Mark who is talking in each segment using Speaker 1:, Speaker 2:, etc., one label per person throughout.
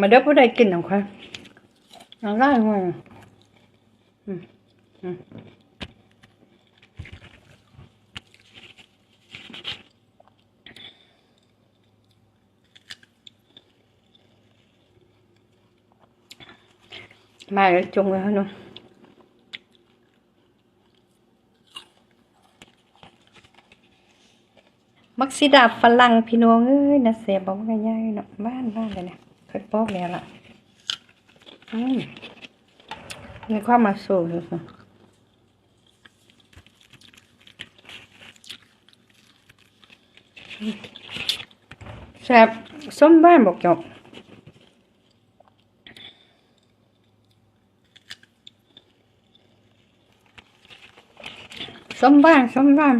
Speaker 1: มาเด้อผู้ใดกินของข้อยเอาได้ไหมอืมอืมมาแล้วจงไว้ให้นมักซิดาฝรั่งพี่น้องเอ้ยนะเสียบอกว่าง่ายเนาะบ้านบ้านเลยเนี่ย เคยบอกแล้วล่ะอืมมีความมาสูงสุดแซ่บส้มบ้านบอกจบส้มบ้านส้มบ้าน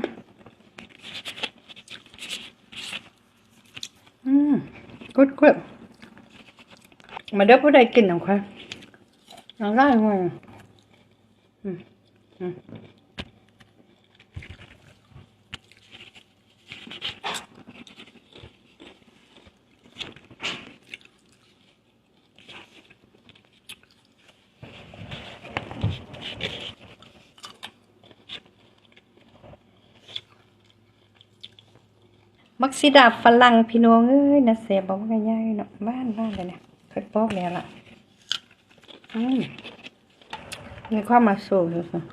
Speaker 1: อืมกุดกุด มาเด้อผู้ใดกินของข้อยเอาได้ไหมอืมอืมมักซิดาฝรั่งพี่น้องเอ้ยนะเสียบอกว่าง่ายเนาะบ้านบ้านเลยเนี่ย เคยบอกแล้วล่ะอืมมีความมาสูงสุด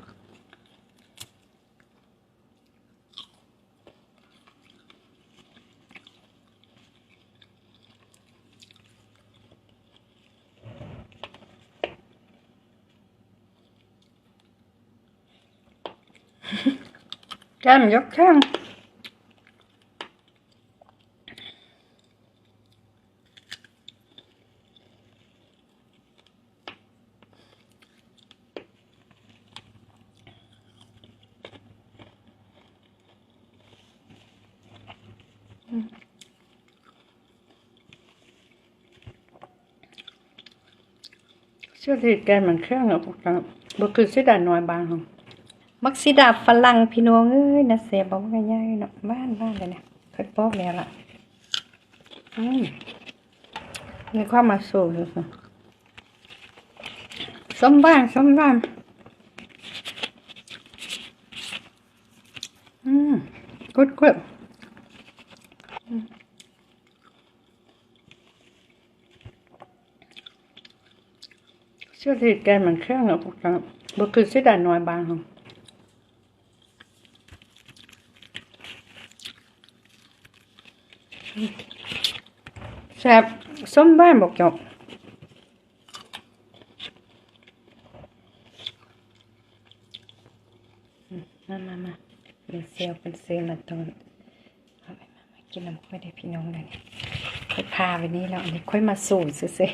Speaker 1: แก้มยกข้าง เชื่อที่แกมันเครื่องเนาะพวกเราบ่คือสิดาน้อยบางของมักสิดาฝรั่งพี่น้องเอ้ยนะเสียบอกว่าง่ายเนาะบ้านบ้านเลยเนี่ยเคยบอกแล้วล่ะอืมมีความมาสูงสุดส้มบ้านส้มบ้านอืมกุดกุด เชื่อที่แกมันเครื่องเนาะพวกเราบ่คือสิดาน้อยบางของแซ่บส้มบ้านบอกจบมามามาเป็นเซลเป็นเซลละตอนเอาไปมามากินน้ำค่อยได้พี่น้องเลยค่อยพาไปนี้แล้วอันนี้ค่อยมาสู่ซื่อ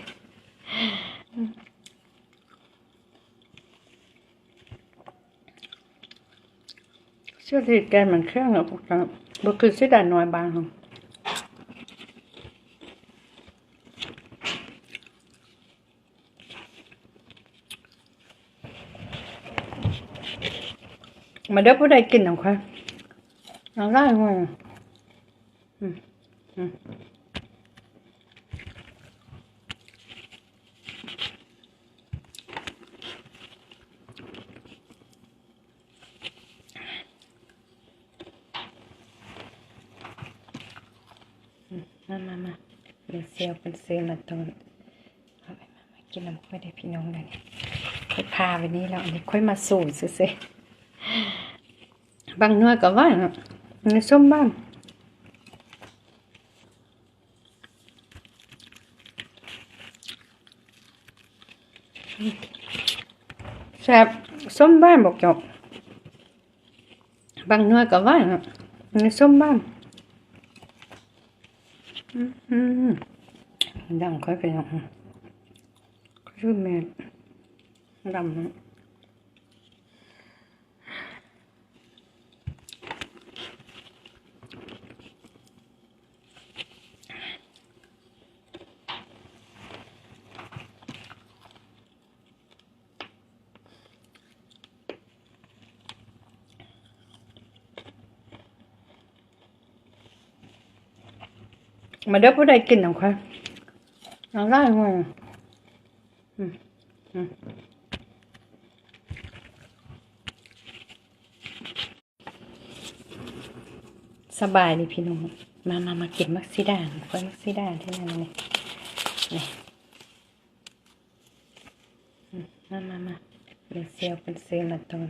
Speaker 1: เชื่อที่แกมันเครื่องอะพวกนั้นบ่คือสิดาน้อยบางของมาเด้อผู้ใดกินของข้อยเอาได้ห่วยอืมอืม มามามาเป็นเซลเป็นเซลลละตอนเอาไปมามากินน้ำค่อยได้พี่น้องเลยเนี่ยค่อยพาไปนี้แล้วอันนี้ค่อยมาสู่ซื่อๆบางน่วยก็ว่าเนาะในส้มบ้านแซ่บส้มบ้านบอกจบบางน่วยก็ว่าเนาะในส้มบ้าน อืมดังค่อยไปเนาะคือแม่ดำนะ มาเด้อผู้ใดกินของข้อยเอาเอาได้ไหมอืมอืมสบายดีพี่น้อง มา มา มาเก็บมักซิดานค่อยมักซิดานที่นั่นเลยนี่มามามาเป็นเซลเป็นเซลละตอน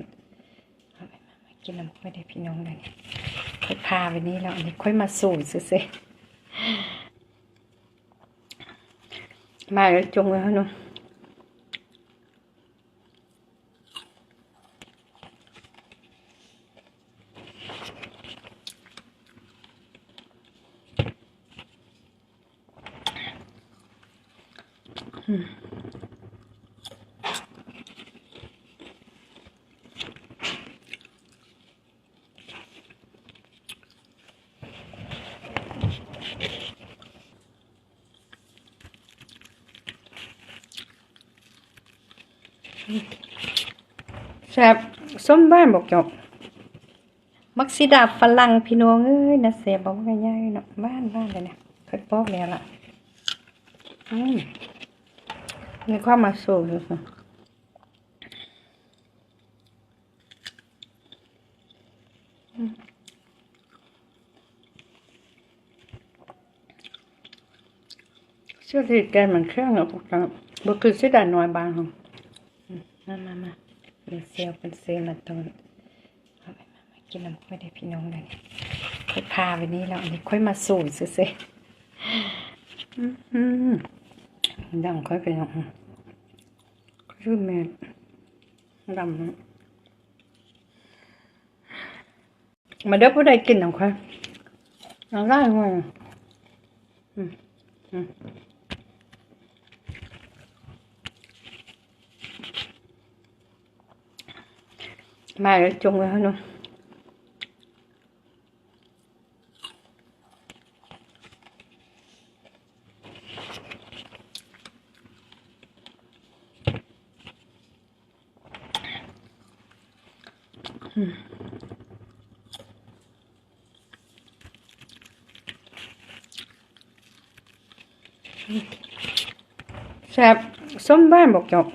Speaker 1: เอาไปมามากินน้ำค่อยได้พี่น้องเลยค่อยพาไปนี่แล้วอันนี้ค่อยมาสูตรซื้อ ๆมาแล้ แซ่บส้มบ้านบอกจบมักซิดาฝรั่งพี่น้องเอ้ยนะแซ่บบอกว่าง่ายๆเนาะบ้านบ้านเลยเนี่ยเคยบอกแล้วล่ะอืมมีความมาสูสุดเชื่อที่แกนมันเครื่องเนาะพวกเราบ่คือซิดาน้อยบางของ มามามาเป็นเซลเป็นเซลล์ละตอนเอาไปมามากินน้ำค่อยได้พี่น้องเลยค่อยพาไปนี่แล้วอันนี้ค่อยมาสูตรซื้อๆอื้อหือดังค่อยไปเนาะคือแม่ดำนะมาเด้อผู้ใดกินน้ำค่อยน้ำได้ไหมอืมอืม มาแล้วจงแล้วเนาะอืมแซ่บส้มบ้านบอกจบ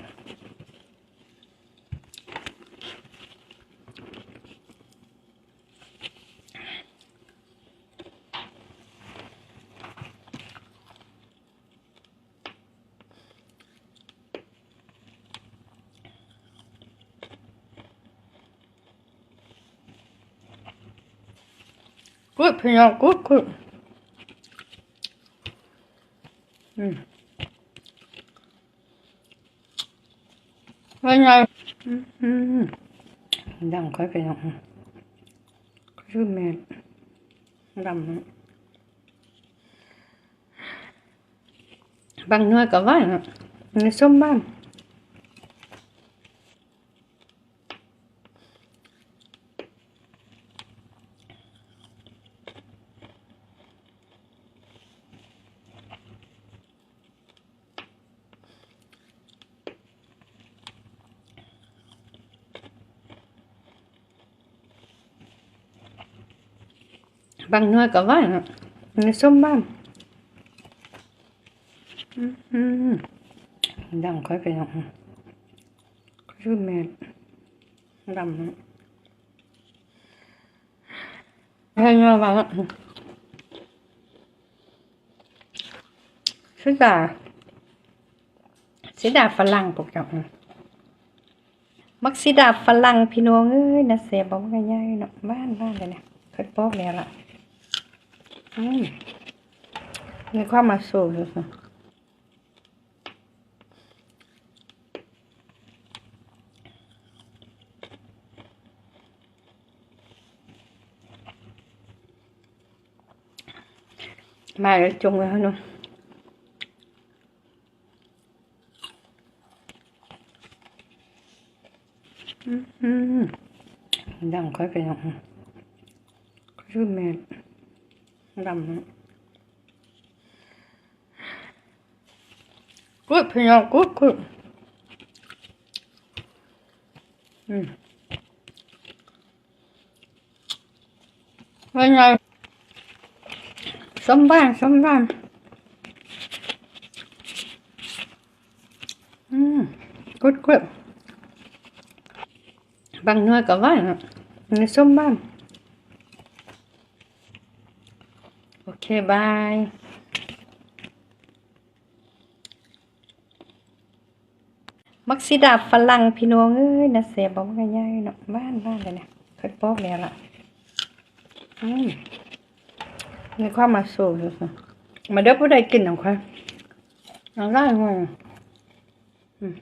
Speaker 1: Good, Pinot, good, good. Mm. เป็นไงอืมดังค่อยไปหน่อยคือแม่ดำนะ บางน้อยก็ว่าในส้มบ้างดังค่อยไปหน่อยคือแม่ดำนะให้เงาบ้างสิดาสิดาฝรั่งปกจอกนะมักซิดาฝรั่งพี่น้องเอ้ยนะเสียบอกว่าง่ายเนาะบ้านบ้านเลยเนี่ยเคยบอกแล้วล่ะ อืมมีความมาสูสุดๆมาแ Rầm cút phi nhau, cút, good Bên này Sống ban sống ban, Ừ, cút good Bằng nuôi cả vàng Người sống ban. บายก็ว่านะในส้มบ้างโอเคบายมักซิดาฝรั่งพี่น้องเอ้ยนะเสียบอกว่าง่ายเนาะบ้านบ้านเลยเนี่ยเคยบอกแล้วล่ะอืมมีความมาสูงอยู่ค่ะมาเด้อผู้ใดกินของใครเอาได้ไงอืม